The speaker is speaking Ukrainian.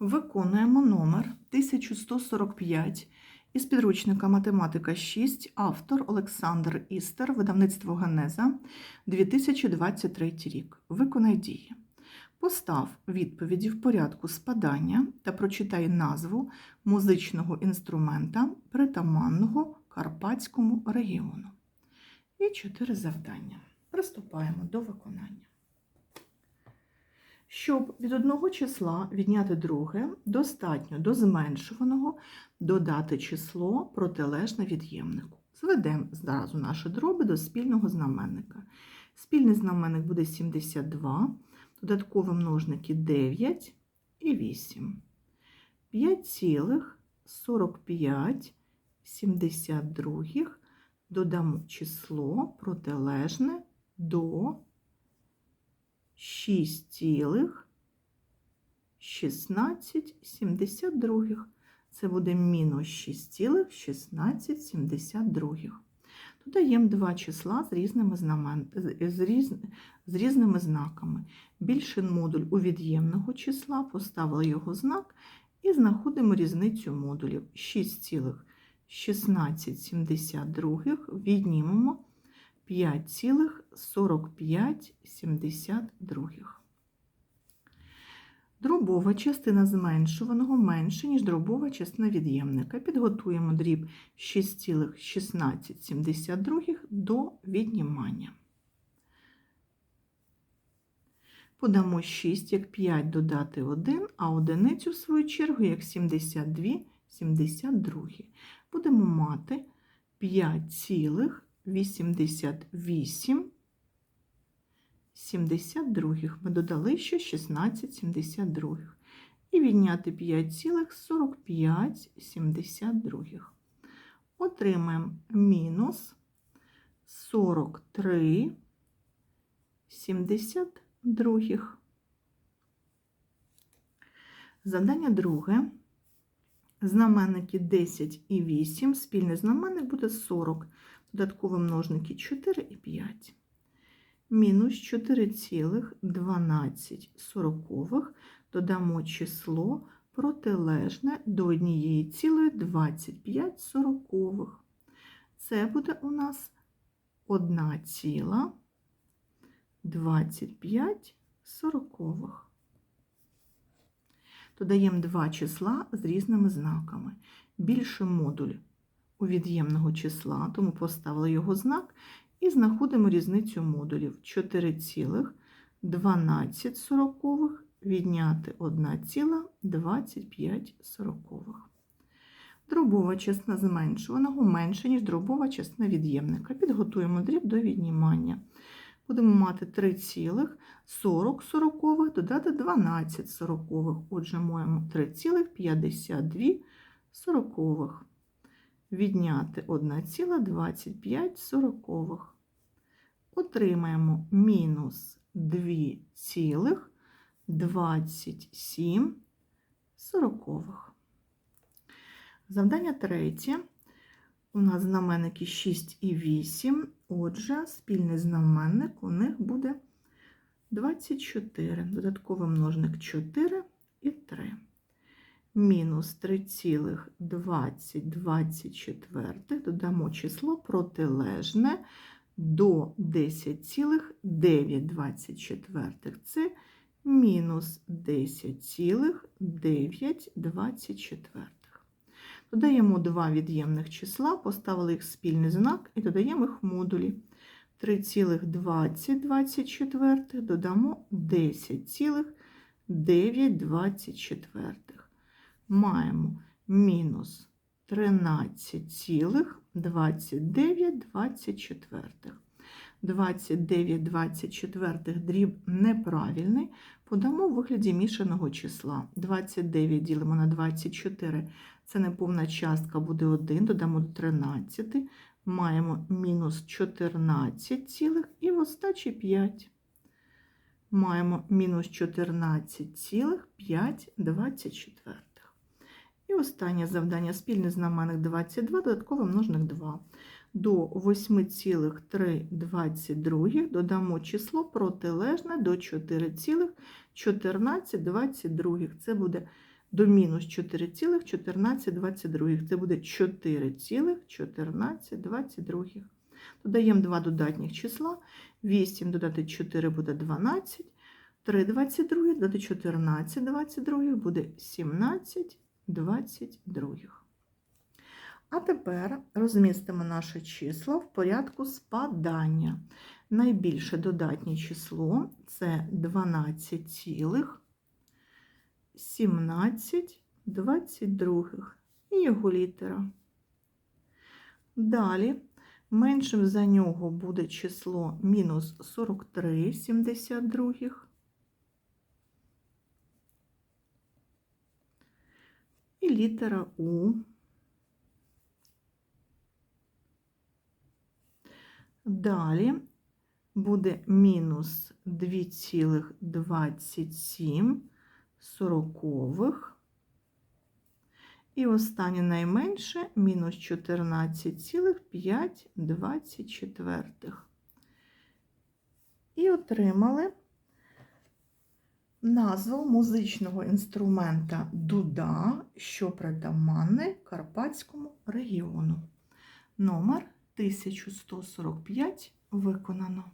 Виконуємо номер 1145 із підручника Математика 6, автор Олександр Істер, видавництво Генеза, 2023 рік. Виконай дії. Постав відповіді в порядку спадання та прочитай назву музичного інструмента, притаманного Карпатському регіону. І чотири завдання. Приступаємо до виконання. Щоб від одного числа відняти друге, достатньо до зменшуваного додати число протилежне від'ємнику. Зведемо зразу наші дроби до спільного знаменника. Спільний знаменник буде 72, додаткові множники 9 і 8. 5,45 72 додамо число протилежне до 6,1672. Це буде мінус 6,1672. Додаємо два числа з різними, знамен... з, різ... з різними знаками. Більший модуль у від'ємного числа, поставили його знак і знаходимо різницю модулів. 6,1672 віднімемо 5,4572. Дробова частина зменшуваного менше, ніж дробова частина від'ємника. Підготуємо дріб 6,1672 до віднімання. Подамо 6 як 5 додати 1, а одиницю, в свою чергу, як 72, 72. Будемо мати 5,88 72. Ми додали ще 16 72. І відняти 5,45 72. Отримаємо мінус 43 72. Завдання друге. Знаменники 10 і 8. Спільний знаменник буде 40. Додаткові множники 4 і 5 мінус 4,12 додамо число протилежне до 1,25. Це буде у нас 1,25. Сорокових. Додаємо два числа з різними знаками. Більший модуль у від'ємного числа, тому поставили його знак і знаходимо різницю модулів 4,12 відняти 1,25. Дробова частина зменшуваного менше, ніж дробова частина від'ємника. Підготуємо дріб до віднімання. Будемо мати 3,40 додати 12 сорокових. Отже, маємо 3,52 відняти 1,25. Отримаємо мінус 2,27. сорокових. Завдання третє. У нас знаменники 6 і 8. Отже, спільний знаменник у них буде 24. Додатковий множник 4 і 3 мінус 3,2024 додамо число протилежне до 10,924. Це мінус 10,924. Додаємо два від'ємних числа, поставили їх спільний знак і додаємо їх модулі. 3,2024 додамо 10,924 маємо мінус 13,2924. 29,24 дріб неправильний, подамо в вигляді мішаного числа. 29 ділимо на 24, це неповна частка буде 1, додамо до 13, маємо мінус 14, цілих і в остачі 5. Маємо мінус 14,524. І останнє завдання спільний знаменник 22, додатковий множник 2. До 8,322 додамо число протилежне до 4,1422. Це буде до мінус 4,1422. Це буде 4,1422. Додаємо два додатніх числа. 8 додати 4 буде 12. 3 22, додати 14 22 буде 17 22. А тепер розмістимо наші числа в порядку спадання. Найбільше додатнє число це 12 цілих 17 22 і його літера. Далі меншим за нього буде число мінус 43 72. І літера У. Далі буде мінус 2,27 сорокових. І останнє найменше мінус 14,524. І отримали назву музичного інструмента дуда, що притаманне Карпатському регіону. Номер 1145 виконано.